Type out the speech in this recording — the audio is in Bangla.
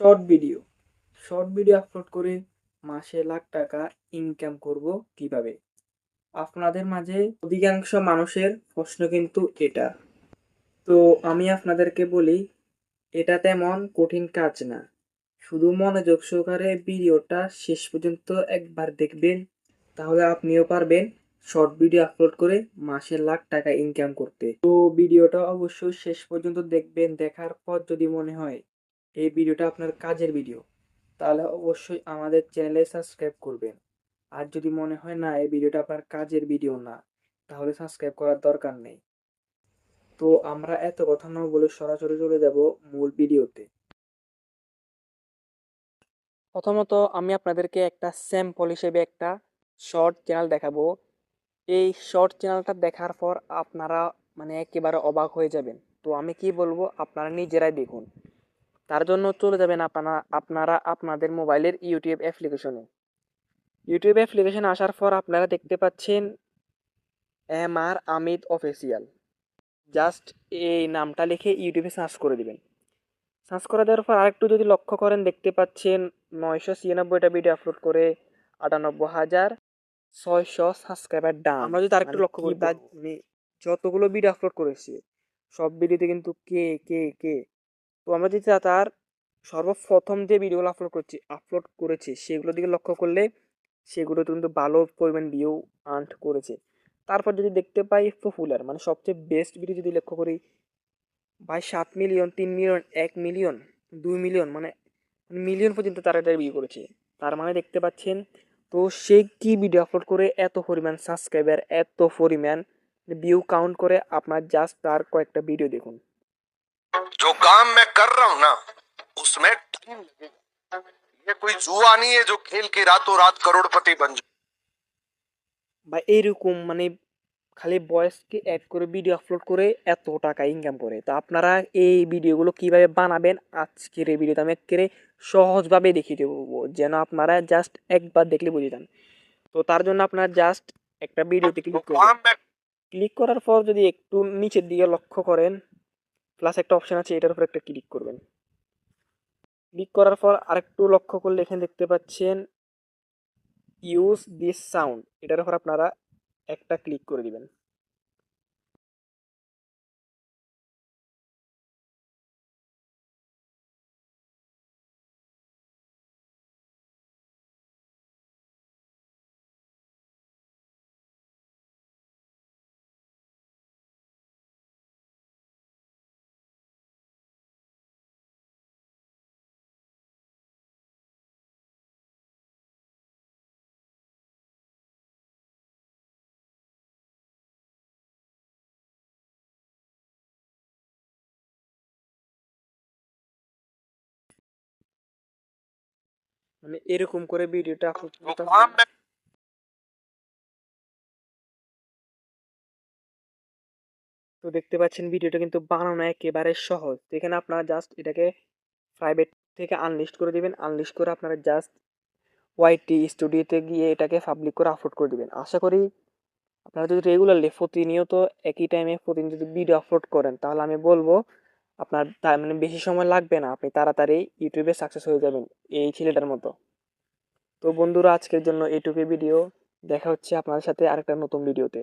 Short video. Short video upload করে মাসে লাখ টাকা ইনকাম করব কীভাবে? আপনাদের মাঝে অধিকাংশ মানুষের প্রশ্ন কিন্তু এটা। তো আমি আপনাদেরকে বলি, এটা তেমন কঠিন কাজ না। শুধু মনোযোগ সহকারে ভিডিওটা শেষ পর্যন্ত একবার দেখবেন, তাহলে আপনিও পারবেন শর্ট ভিডিও আপলোড করে মাসে লাখ টাকা ইনকাম করতে। তো ভিডিওটা অবশ্যই শেষ পর্যন্ত দেখবেন, দেখার পর যদি মনে হয় এই ভিডিওটা আপনার কাজের ভিডিও। তাহলে অবশ্যই আমাদের চ্যানেলে সাবস্ক্রাইব করবেন। আর যদি মনে হয় না, এই ভিডিওটা আপনার কাজের ভিডিও না, তাহলে সাবস্ক্রাইব করার দরকার নেই। তো আমরা এত কথা না বলে সরাসরি চলে যাব মূল ভিডিওতে। প্রথমত আমি আপনাদেরকে একটা স্যাম্পল হিসেবে একটা শর্ট চ্যানেল দেখাবো। এই শর্ট চ্যানেলটা দেখার পর আপনারা মানে একেবারে অবাক হয়ে যাবেন। তো আমি কি বলব, আপনারা নিজেরাই দেখুন। তার জন্য চলে যাবেন আপনারা আপনারা আপনাদের মোবাইলের ইউটিউব অ্যাপ্লিকেশনে ইউটিউব অ্যাপ্লিকেশনে আসার পর আপনারা দেখতে পাচ্ছেন M R Amid official just এই নামটা লিখে ইউটিউবে সার্চ করে দিবেন। সার্চ করে দেওয়ার পর আরেকটু যদি লক্ষ্য করেন দেখতে পাচ্ছেন নয়শো ছিয়ানব্বইটা ভিডিও আপলোড করে আটানব্বই হাজার ছয়শো সাবস্ক্রাইবার ডান আমরা যদি আরেকটু মানে লক্ষ্য করি তার মানে যতগুলো ভিডিও আপলোড করেছি সব ভিডিওতে কিন্তু কে কে কে তো আমরা যদি তার সর্বপ্রথম যে ভিডিওগুলো আপলোড করছি আপলোড করেছি সেগুলোর দিকে লক্ষ্য করলে সেগুলো কিন্তু ভালো পরিমাণ ভিউ আর্ন করেছে। তারপর যদি দেখতে পাই পপুলার মানে সবচেয়ে বেস্ট ভিডিও যদি লক্ষ্য করি, ভাই সাত মিলিয়ন তিন মিলিয়ন এক মিলিয়ন দুই মিলিয়ন মানে মিলিয়ন পর্যন্ত তারা এটা ভিউ করেছে। তার মানে দেখতে পাচ্ছেন, তো সে কি ভিডিও আপলোড করে, এত পরিমাণ সাবস্ক্রাইবার এত পরিমাণ ভিউ কাউন্ট করে, আপনার জাস্ট তার কয়েকটা ভিডিও দেখুন। जो काम मैं कर रहा हूं ना उसमें टाइम लगेगा ये कोई जुआ नहीं है जो खेल के रातों रात करोड़पति बन जाए বা এইরকম মানে খালি ভয়েসকে অ্যাড করে ভিডিও আপলোড করে এত টাকা ইনকাম করে তো আপনারা এই ভিডিওগুলো কিভাবে বানাবেন আজকের এই ভিডিওতে আমি একেবারে সহজভাবে দেখিয়ে দেবো যেন আপনারা জাস্ট একবার দেখলে বুঝে যান তো তার জন্য আপনারা জাস্ট একটা ভিডিওতে जो ক্লিক করবেন काम मैं ক্লিক করার পর যদি একটু নিচের দিকে লক্ষ্য করেন প্লাস একটা অপশন আছে, এটার উপর একটা ক্লিক করবেন। ক্লিক করার পর আরেকটু লক্ষ্য করলে এখানে দেখতে পাচ্ছেন ইউজ দিস সাউন্ড এটার উপর আপনারা একটা ক্লিক করে দিবেন। মানে এরকম করে ভিডিওটা আপলোড করতে হবে তো দেখতে পাচ্ছেন ভিডিওটা কিন্তু বানানো একেবারে সহজ। এখানে আপনারা জাস্ট এটাকে প্রাইভেট থেকে আনলিস্ট করে দেবেন। আনলিস্ট করে আপনারা জাস্ট ওয়াইটি স্টুডিওতে গিয়ে এটাকে পাবলিক করে আপলোড করে দেবেন। আশা করি আপনারা যদি রেগুলারলি প্রতিনিয়ত একই টাইমে প্রতিনিয়ত ভিডিও আপলোড করেন, তাহলে আমি বলব আপনার তার মানে বেশি সময় লাগবে না, আপনি তাড়াতাড়ি ইউটিউবে সাকসেস হয়ে যাবেন, এই ছেলেটার মতো। তো বন্ধুরা, আজকের জন্য এইটুকুই ভিডিও দেখা হচ্ছে আপনাদের সাথে আরেকটা নতুন ভিডিওতে